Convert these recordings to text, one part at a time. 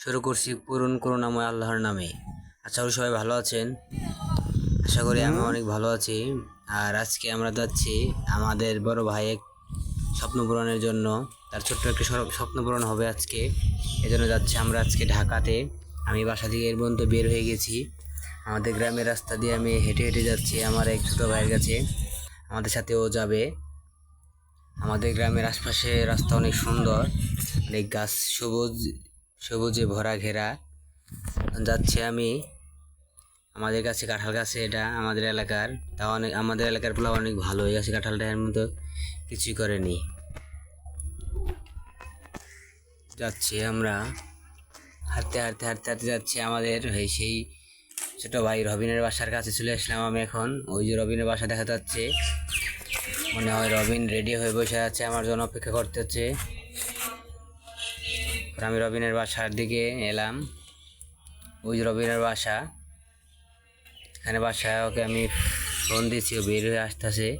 শুরু করছি পূরণ করুণাময় আল্লাহর নামে। আচ্ছা করি সবাই ভালো আছেন? আশা করি আমি অনেক ভালো আছি। আর আজকে আমরা যাচ্ছি আমাদের বড় ভাই স্বপ্ন পূরণের জন্য। তার ছোট্ট একটা স্বপ্ন পূরণ হবে আজকে। এজন্য যাচ্ছি আমরা আজকে ঢাকাতে। আমি বাসা থেকে এর পর্যন্ত বের হয়ে গেছি। আমাদের গ্রামের রাস্তা দিয়ে আমি হেঁটে হেঁটে যাচ্ছি আমার এক ছোটো ভাইয়ের কাছে। আমাদের সাথে ও যাবে। আমাদের গ্রামের আশপাশে রাস্তা অনেক সুন্দর। অনেক গাছ সবুজ। সবুজে ভরা ঘেরা। যাচ্ছে আমি আমাদের কাছে কাঁঠাল গাছে, এটা আমাদের এলাকার। তা অনেক, আমাদের এলাকার পোলা অনেক ভালো হয়ে গেছে কাঁঠালটা এর মতো কিছুই করেনি। যাচ্ছি আমরা। হাঁটতে হাঁটতে হাঁটতে হাঁটতে যাচ্ছি আমাদের এই সেই ছোটো ভাই রবিনের বাসার কাছে চলে আসলাম আমি এখন। ওই যে রবিনের বাসা দেখা যাচ্ছে। মনে হয় রবিন রেডি হয়ে বসে আছে, আমার জন্য অপেক্ষা করতে হচ্ছে আমি রবিনের বাসার দিকে এলাম। ওই রবিনের বাসা। এখানে বাসায় ওকে আমি ফোন দিয়েছি, ও বের হয়ে আসতেছে।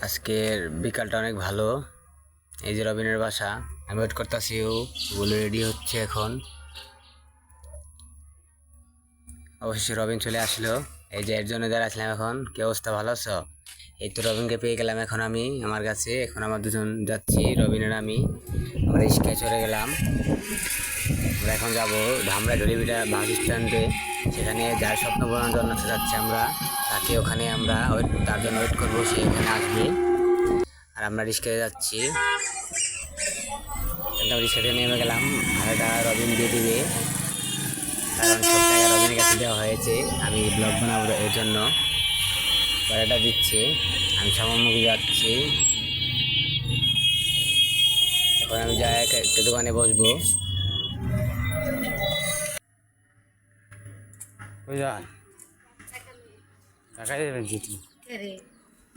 আজকের বিকালটা অনেক ভালো। এই যে রবিনের বাসা, আমি ওয়েট করতেছি, ও বলে রেডি হচ্ছে এখন। অবশেষে রবিন চলে আসলো। এই যে এর জন্য দাঁড়াচ্ছিলাম এখন। কি অবস্থা? ভালো আছো? এই তো রবিনকে পেয়ে গেলাম এখন আমি আমার কাছে। এখন আমার দুজন যাচ্ছি, রবিনের আমি। আমরা রিক্সায় চলে গেলাম। আমরা এখন যাব ধামরা ঢলিবিটা বাস স্ট্যান্ডে। সেখানে যার স্বপ্ন পূরণের জন্য যাচ্ছি আমরা। তাকে ওখানে আমরা তার জন্য ওয়েট করব, সে এখানে আসবে। আর আমরা রিক্সায় যাচ্ছি। একদম রিক্সা থেকে নেমে গেলাম। আর এটা রবিন দিয়ে দিবে। কারণ টাকা কাছে দেওয়া হয়েছে। আমি ব্লগ বানাবো এর জন্য। ভাড়াটা দিচ্ছে। আমি সামনামুখী যাচ্ছি। এখন আমি একটা দোকানে বসবো।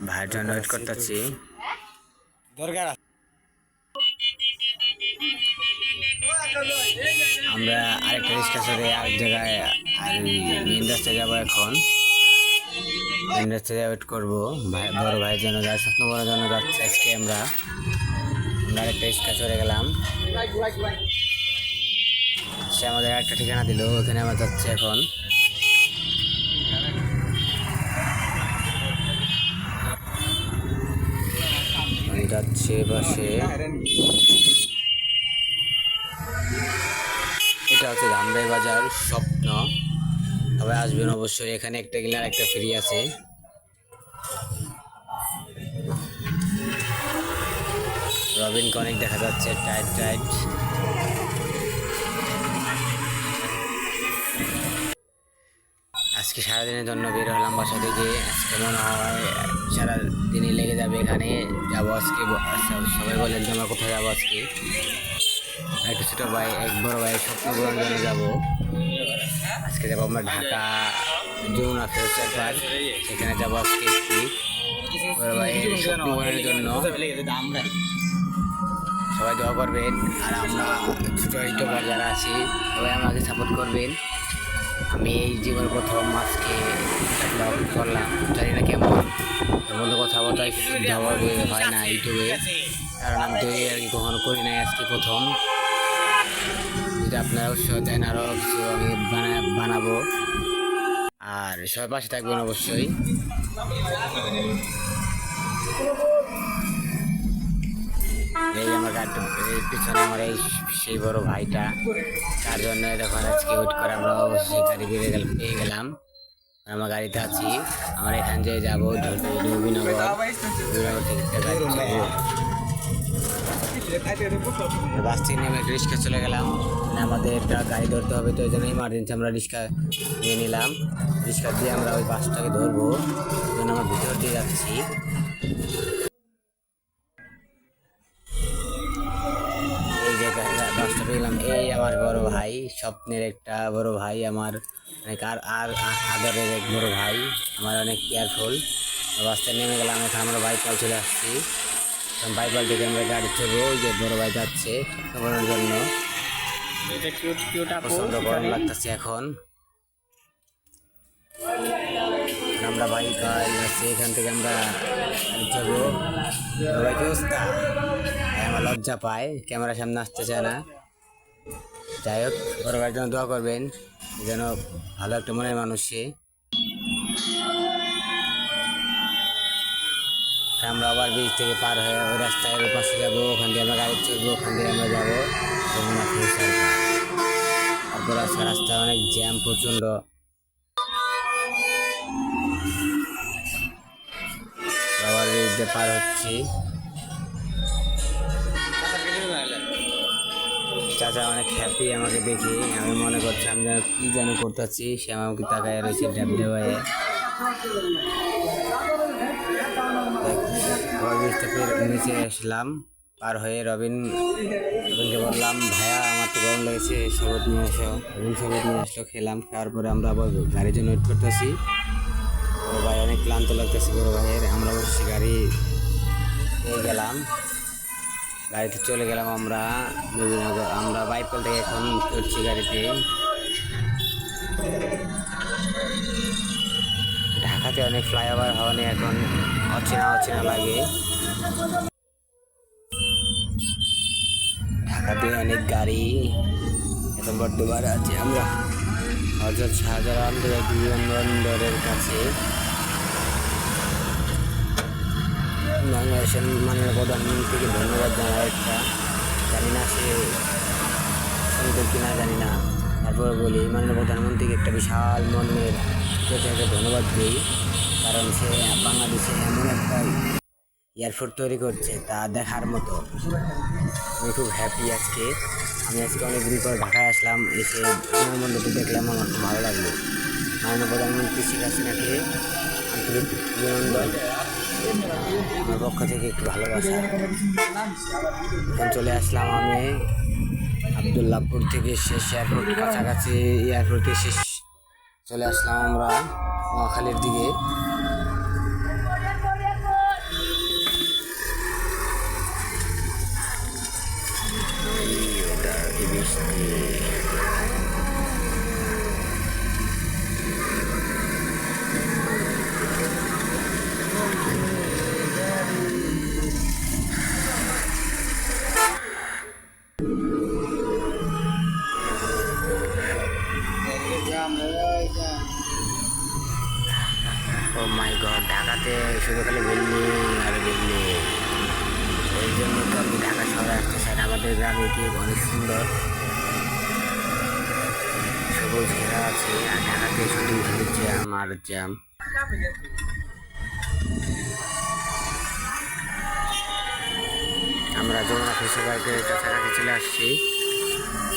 ভাইয়ের জন্য ওয়েট করতেছি। আমরা রিক্সা চড়ে আরেক জায়গায়, আর মেন যাব এখন। মেন রাস্তায় ওয়েট করব। ভাই, বড় ভাইয়ের জন্য যার স্বপ্ন করার জন্য যাচ্ছি আজকে আমরা। আমরা আরেকটা রিক্সা চড়ে গেলাম। সে আমাদের একটা ঠিকানা দিল, ওখানে আমরা যাচ্ছি এখন। যাচ্ছি পাশে এটা হচ্ছে ধামরাই বাজার স্বপ্ন। তবে আসবেন অবশ্যই এখানে একটা গেলে একটা ফ্রি আছে। রবিন কনেক দেখা যাচ্ছে টাইট টাইট আজকে সারাদিনের জন্য বের হলাম বাসা থেকে। আজকে মনে হয় সারাদিনই লেগে যাবে এখানে। যাব আজকে আচ্ছা, সবাই বলেন যে আমরা কোথায় যাব আজকে? একটা ছোটো ভাই, এক বড় ভাইয়ের স্বপ্ন পূরণ জন্য যাব। আজকে যাব আমরা ঢাকা যমুনা ফিউচার পার্ক সেখানে যাব আজকে একটি। বড় ভাইয়ের স্বপ্ন পূরণের জন্য। সবাই দোয়া করবেন, আর আমরা ছোটো ইউটিউবার যারা আছি, সবাই আমাকে সাপোর্ট করবেন। আমি এই জীবন প্রথম ব্লগ করলাম। জানি না কেমন মধ্যে কথাবার্তা শুদ্ধভাবে হয় না, ইউটিউবে। কারণ আমি তো এই আর কি কখনো করি নাই আজকে প্রথম। যদি আপনারা উৎসাহ দেন আরও কিছু আমি বানা- বানাবো। আর সবাই পাশে থাকবেন অবশ্যই। এই আমার গাড়ি এই পিছনে আমার এই সেই বড় ভাইটা। তার জন্য যখন আজকে ওয়েট করে আমরা অবশ্যই গাড়ি বেরিয়ে গেল পেয়ে গেলাম। আমার গাড়িতে আছি। আমরা এখান থেকে যাব রবিনগর রবিনগর থেকে বাস থেকে নেমে রিক্সা চলে গেলাম। মানে আমাদের একটা গাড়ি ধরতে হবে, তো ওই জন্য ইমার্জেন্সি আমরা রিক্সা নিয়ে নিলাম। রিক্সা দিয়ে আমরা ওই বাসটাকে ধরবো ওই জন্য আমরা ভিতর দিয়ে যাচ্ছি। এই যে বাসটা পেলাম। এই আমার বড় ভাই, স্বপ্নের একটা বড় ভাই আমার অনেক আর আর আ- আদরের এক বড় ভাই, আমার অনেক কেয়ারফুল। বাসটা নেমে গেলাম, এখন আমরা বাইপাল চলে আসছি। বাইপাল থেকে আমরা গাড়ি চলবো ওই যে বড় ভাই যাচ্ছে পূরণের জন্য। প্রচণ্ড গরম লাগতেছে এখন। আমরা বাইক আসছি এখান থেকে আমরা কি অবস্থা। আমার লজ্জা পায় ক্যামেরার সামনে আসতে চায় না। যাই হোক বড় ভাইয়ের জন্য দোয়া করবেন যেন ভালো একটা মনের মানুষ সে। আমরা আবার ব্রিজ থেকে পার হয়ে ওই রাস্তায় ওই পাশে যাব, ওখান দিয়ে আমরা গাড়ি চলবো ওখান দিয়ে আমরা যাব। ফিউচার তারপর আজকে রাস্তায় অনেক জ্যাম প্রচণ্ড। আবার ব্রিজ দিয়ে পার হচ্ছি। চাচা অনেক হ্যাপি আমাকে দেখে। আমি মনে করছি আমি যেন কী যেন করতেছি, সে আমাকে তাকায় রয়েছে ড্যাবডে হয়ে ব্রিজটা পের নিচে আসলাম। পার হয়ে রবিন, রবিনকে বললাম, ভাইয়া, আমার তো গরম লেগেছে, শরবত নিয়ে আসো রবিন শরবত নিয়ে আসলো, খেলাম, খাওয়ার পরে আমরা আবার গাড়ির জন্য ওয়েট করতেছি। বড় ভাই অনেক ক্লান্ত লাগতেছে, বড় ভাইয়ের। আমরা বসে গাড়ি পেয়ে গেলাম। গাড়িতে চলে গেলাম আমরা আমরা বাইপল থেকে এখন চলছি গাড়িতে। ঢাকাতে অনেক ফ্লাইওভার হওয়া এখন। অচেনা অচেনা লাগে। ঢাকাতে অনেক গাড়ি এখন বর্তমানে আছে আমরা। হজরত আন্তর্জাতিক বিমানবন্দরের কাছে। বাংলাদেশের মাননীয় প্রধানমন্ত্রীকে ধন্যবাদ জানাই একটা। জানি না সে কিনা জানি না। তারপরে বলি মাননীয় প্রধানমন্ত্রীকে একটা বিশাল মনের প্রতি ধন্যবাদ দিই, কারণ সে বাংলাদেশে এমন একটা এয়ারপোর্ট তৈরি করছে, তা দেখার মতো। আমি খুব হ্যাপি আজকে। আমি আজকে অনেক দিন পর ঢাকায় আসলাম, এসে বিমানবন্দরটি দেখলাম, আমার খুব ভালো লাগল। মাননীয় প্রধানমন্ত্রী শেখ হাসিনাকে আন্তরিক অভিনন্দন। আমার পক্ষ থেকে একটু ভালোবাসা। চলে আসলাম আমি আবদুল্লাপুর থেকে শেষ এয়ারপোর্ট কাছাকাছি এয়ারপোর্টে শেষ চলে আসলাম আমরা নোয়াখালীর দিকে। ঢাকাতে শুধু জ্যাম আর জ্যাম আমরা যমুনা ফিশে পার্কের কাছাকাছি চলে আসছি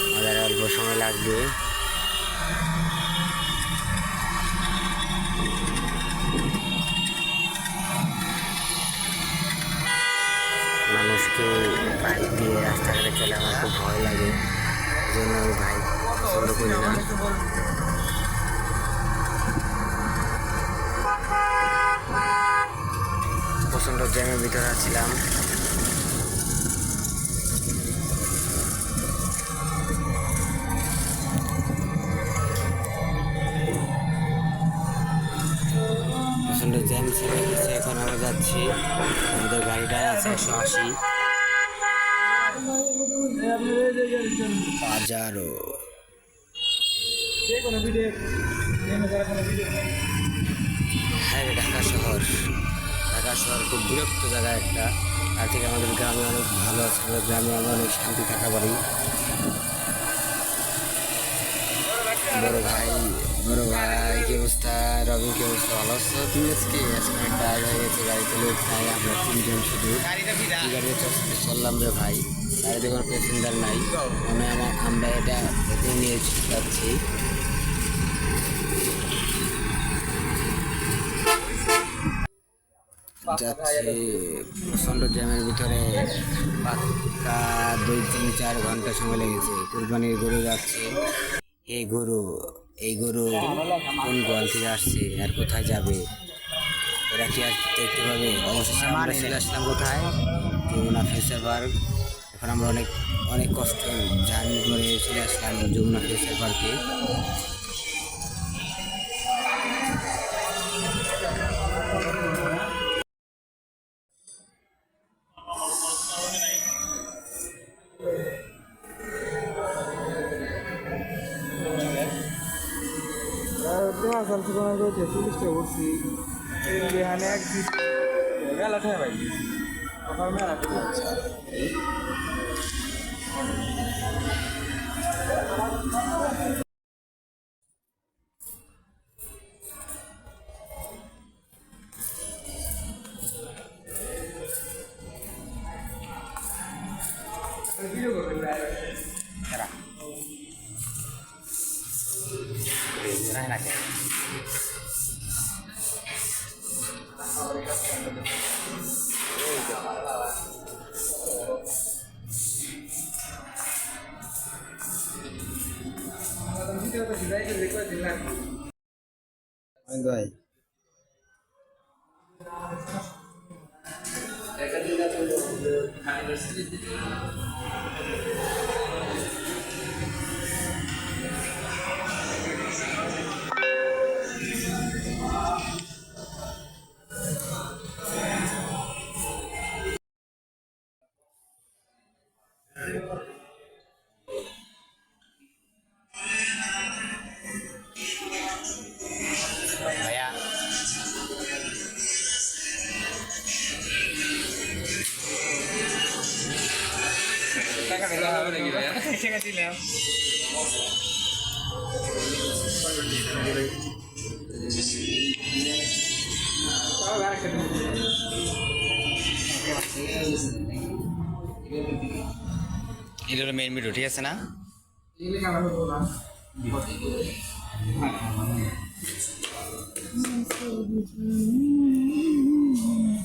আমাদের অল্প সময় লাগবে মানুষকে বাইক দিয়ে রাস্তাঘাটে চলে আমার খুব ভয় লাগে জন্য আমি বাইক পছন্দ করি না প্রচণ্ড জ্যামের ভিতরে আছিলাম। প্রচণ্ড এখন আমরা যাচ্ছি। আমাদের গাড়িটায় আছে একশো আশি। হাজারো হ্যাঁ ঢাকা শহর। ঢাকা শহর খুব বিরক্ত জায়গা একটা। তার থেকে আমাদের গ্রামে অনেক ভালো আছে আমাদের গ্রামে আমরা অনেক শান্তি থাকা পারি। বড় ভাই বড় ভাই, কি অবস্থা? রবি, কি অবস্থা? ভালো আছো? তুমি আজকে আজকে অনেক টায়ার হয়ে গেছে গাড়িতে লোক নাই আমরা তিনজন শুধু। গাড়িতে চললাম রে ভাই। গাড়িতে কোনো প্যাসেঞ্জার নাই। মনে আমার আমরা এটা নিয়ে যাচ্ছি। যাচ্ছি প্রচণ্ড জ্যামের ভিতরে। পাক্কা দুই তিন চার ঘণ্টা সময় লেগেছে। কুরবানির গরু যাচ্ছে। এই গরু এই গরু কোন গোয়াল থেকে আসছে? আর কোথায় যাবে? এরা কি আর দেখতে পাবে? অবশেষে আমরা চলে আসলাম কোথায়? যমুনা পার্ক এখন আমরা অনেক অনেক কষ্ট জার্নি করে চলে আসলাম যমুনা ফিউচার ছেচল্লিশটা করছি এখানে এক মেলা ঠে ভাই ওখানে মেলা ভিডিও ভিডিও করছি যাই টাকা দিলাম এটা হলো মেইন ভিডিও ঠিক আছে না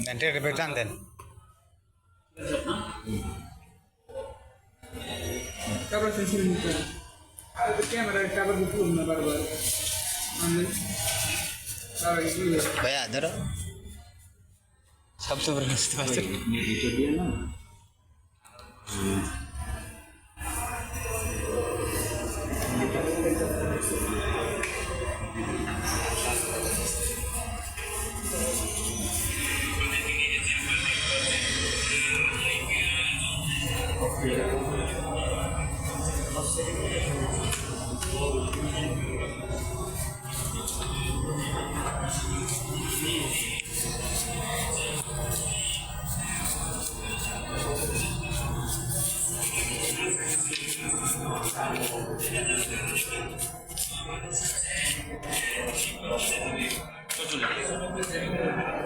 দেন টেরে বেট টান দেন তারপর সেন্সর নিতে ক্যামেরা কাবার দুপুর না বারবার আমি তারপর কি ভাইয়া ধরো শব্দ করে বুঝতে পারছেন 就是两。